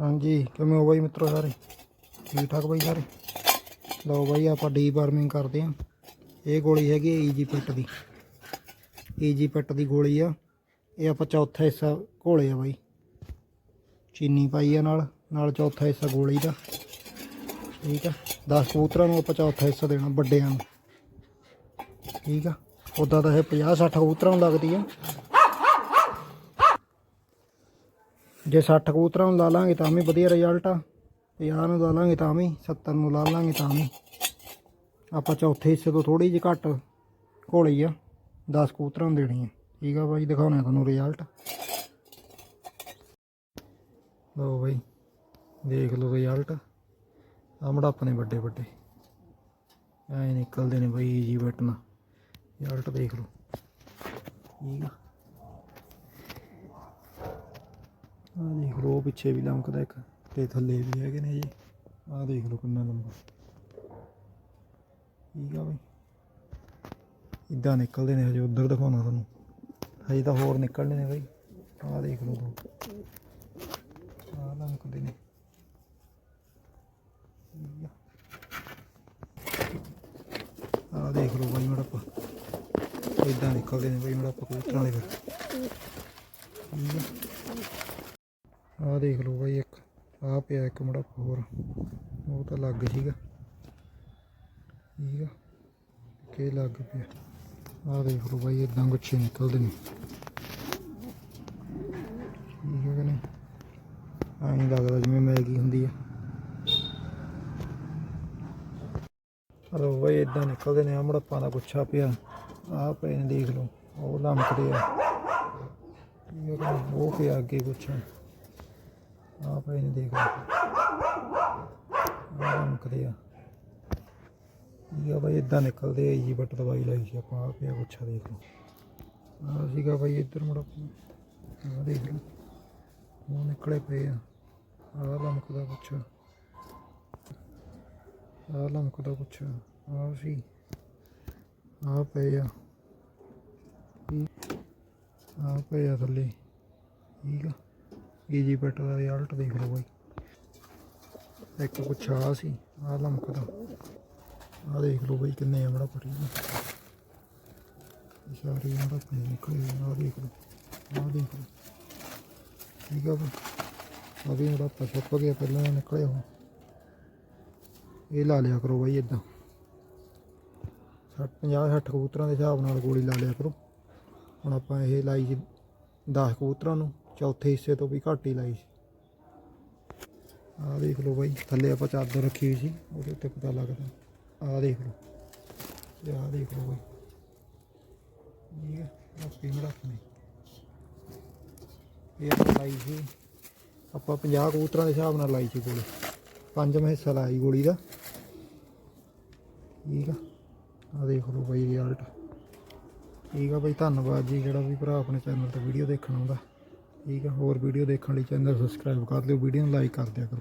ਹਾਂਜੀ, ਕਿਵੇਂ ਹੋ ਬਾਈ ਮਿੱਤਰੋ ਸਾਰੇ? ਠੀਕ ਠਾਕ ਬਾਈ ਸਾਰੇ? ਲਓ ਬਾਈ, ਆਪਾਂ ਡੀ ਵਾਰਮਿੰਗ ਕਰਦੇ ਆਂ ਇਹ ਗੋਲੀ ਹੈਗੀ ਈਜੀ ਪਿੱਟ ਦੀ। ਈਜੀ ਪਿੱਟ ਦੀ ਗੋਲੀ ਆ। ਇਹ ਆਪਾਂ ਚੌਥਾ ਹਿੱਸਾ ਘੋਲੇ ਆ ਬਾਈ। ਚੀਨੀ ਪਾਈ ਆ ਨਾਲ ਨਾਲ ਚੌਥਾ ਹਿੱਸਾ ਗੋਲੀ ਦਾ। ਠੀਕ ਆ। 10 ਕਬੂਤਰਾਂ ਨੂੰ ਆਪਾਂ ਚੌਥਾ ਹਿੱਸਾ ਦੇਣਾ, ਵੱਡਿਆਂ ਨੂੰ। ਠੀਕ ਆ। ਉਦਾਂ ਤਾਂ ਇਹ 50 60 ਕਬੂਤਰਾਂ ਨੂੰ ਲੱਗਦੀ ਆ। ਜੇ 60 ਕਬੂਤਰਾਂ ਨੂੰ ਲਾ ਲਾਂਗੇ ਤਾਂ ਵੀ ਵਧੀਆ ਰਿਜ਼ਲਟ ਆ। 50 ਨੂੰ ਲਾ ਲਾਂਗੇ ਤਾਂ ਵੀ 70 ਨੂੰ ਲਾ ਲਾਂਗੇ ਤਾਂ ਵੀ। ਆਪਾਂ ਚੌਥੇ ਹਿੱਸੇ ਤੋਂ ਥੋੜੀ ਜਿਹੀ ਘੱਟ ਘੋਲੀ ਆ 10 ਕਬੂਤਰਾਂ ਨੂੰ ਦੇਣੀ ਆ। ਠੀਕ ਆ ਬਾਈ ਦਿਖਾਉਣਾ ਤੁਹਾਨੂੰ ਰਿਜ਼ਲਟ ਲਓ ਬਾਈ, ਦੇਖ ਲਓ ਰਿਜ਼ਲਟ ਆ ਮੜਾਪ ਨੇ ਵੱਡੇ ਵੱਡੇ। ਐ ਨਿਕਲਦੇ ਨੇ ਬਾਈ ਜੀ ਬਟਨ ਰਿਜ਼ਲਟ ਦੇਖ ਲਓ। ਠੀਕ ਆ। ਆ ਦੇਖ ਲਓ ਪਿੱਛੇ ਵੀ ਲੰਕਦਾ ਇੱਕ ਤੇ ਥੱਲੇ ਵੀ ਹੈਗੇ ਨੇ ਜੀ। ਆ ਦੇਖ ਲਓ ਕਿੰਨਾ ਲੰਬਾ। ਠੀਕ ਆ ਬਈ। ਇਦਾਂ ਨਿਕਲਦੇ ਨੇ ਹਜੇ, ਉਧਰ ਦਿਖਾਉਣਾ ਤੁਹਾਨੂੰ। ਹਜੇ ਤਾਂ ਹੋਰ ਨਿਕਲਣੇ ਨੇ ਬਈ। ਆ ਦੇਖ ਲਓ ਦੋ। ਆ ਲੰਕਦੇ ਨੇ। ਆ। ਦੇਖ ਲਓ ਬਈ ਮੜਪਾ ਇਦਾਂ ਨਿਕਲਦੇ ਨੇ ਬਈ ਮੜਪਾ ਕਬੂਤਰਾਂ ਦੇ ਫਿਰ। ਠੀਕ ਆ। ਆਹ ਦੇਖ ਲਓ ਬਾਈ ਇੱਕ, ਆਹ ਪਿਆ ਇੱਕ ਮੜਾ ਹੋਰ, ਉਹ ਤਾਂ ਲੱਗ ਸੀਗਾ। ਠੀਕ ਆ? ਕੇ ਲੱਗ ਪਿਆ? ਆਹ ਦੇਖ ਲਓ ਬਾਈ ਇਦਾਂ ਗੁੱਛੇ ਨਿਕਲਦੇ ਨੇ। ਠੀਕ ਹੈ ਕਿ ਨਹੀਂ? ਐਂ ਲੱਗਦਾ ਜਿਵੇਂ ਮੈਗੀ ਹੁੰਦੀ ਆ। ਹਲੋ ਬਾਈ ਇਦਾਂ ਨਿਕਲਦੇ ਨੇ ਆ ਮੜਪਾਂ ਦਾ ਗੁੱਛਾ ਪਿਆ। ਆਹ ਪਏ ਨੇ, ਦੇਖ ਲਓ, ਉਹ ਲੰਮਕਦੇ ਆ। ਠੀਕ ਉਹ ਪਿਆ ਅੱਗੇ ਗੁੱਛਾ। ਆ ਪਏ ਨਹੀਂ ਦੇਖ ਲਓ ਆ ਆ। ਇਹ ਬਾਈ ਇਦਾਂ ਨਿਕਲਦੇ ਆ ਜੀ ਬੱਟ ਦਵਾਈ ਲਾਈ ਸੀ ਆਪਾਂ ਆ ਪਿਆ ਗੁੱਛਾ ਦੇਖ ਲਓ। ਆ ਸੀਗਾ ਬਾਈ ਇੱਧਰ ਮੁੜ ਆ ਦੇਖ ਲਓ। ਉਹ ਨਿਕਲੇ ਪਏ ਆ। ਆ ਲਮਕਦਾ ਗੁੱਛਾ ਆ ਲਮਕਦਾ ਪੁੱਛਾ ਆ ਸੀ। ਆ ਪਏ ਆ। ਆ ਪਏ ਆ ਥੱਲੇ। ਠੀਕ ਆ। ਈਜੀ ਪੈਟ ਦਾ ਰਿਜ਼ਲਟ ਦੇਖ ਲਓ ਬਾਈ। ਇੱਕ ਕੁਛ ਆ ਸੀ ਆ ਲਮਕਦਾ ਆ ਦੇਖ ਲਓ ਬਾਈ ਕਿੰਨੇ ਆ ਬੜਾ ਪਰੀ ਸਾਰੇ ਆ ਨਿਕਲੇ ਆ ਦੇਖ ਲਓ ਆ ਦੇਖ ਲਓ। ਠੀਕ ਆ ਬਾਈ। ਆ ਵੀ ਮੇਰਾ ਪਛਪ ਗਿਆ ਪਹਿਲਾਂ ਨਿਕਲੇ ਹੋ ਇਹ ਲਾ ਲਿਆ ਕਰੋ ਬਾਈ ਇਦਾਂ 50 60 ਕਬੂਤਰਾਂ ਦੇ ਹਿਸਾਬ ਨਾਲ ਗੋਲੀ ਲਾ ਲਿਆ ਕਰੋ। ਹੁਣ ਆਪਾਂ ਇਹ ਲਾਈ ਸੀ 10 ਕਬੂਤਰਾਂ ਨੂੰ। ਚੌਥੇ ਹਿੱਸੇ ਤੋਂ ਵੀ ਘੱਟ ਹੀ ਲਾਈ ਸੀ। ਆਹ ਦੇਖ ਲਓ ਬਾਈ, ਥੱਲੇ ਆਪਾਂ ਚਾਦਰ ਰੱਖੀ ਹੋਈ ਸੀ, ਉਹਦੇ ਉੱਤੇ ਪਤਾ ਲੱਗਦਾ। ਆਹ ਦੇਖ ਲਓ, ਤੇ ਆਹ ਦੇਖ ਲਓ ਬਾਈ। ਠੀਕ ਹੈ ਆਹ ਇਹ ਆਪਾਂ ਲਾਈ ਸੀ, ਆਪਾਂ 50 ਕਬੂਤਰਾਂ ਦੇ ਹਿਸਾਬ ਨਾਲ ਲਾਈ ਸੀ ਗੋਲੀ। ਪੰਜਵਾਂ ਹਿੱਸਾ ਲਾਈ ਗੋਲੀ ਦਾ। ਠੀਕ ਆ, ਆਹ ਦੇਖ ਲਓ ਬਾਈ ਰਿਜ਼ਲਟ ਠੀਕ ਆ ਬਾਈ, ਧੰਨਵਾਦ ਜੀ, ਜਿਹੜਾ ਵੀ ਭਰਾ ਆਪਣੇ ਚੈਨਲ ਤੇ ਵੀਡੀਓ ਦੇਖਣ ਆਉਂਦਾ। ਠੀਕ ਆ ਹੋਰ ਵੀਡੀਓ ਦੇਖਣ ਲਈ ਚੈਨਲ ਸਬਸਕ੍ਰਾਈਬ ਕਰ ਲਿਓ ਵੀਡੀਓ ਨੂੰ ਲਾਈਕ ਕਰ ਦਿਆ ਕਰੋ।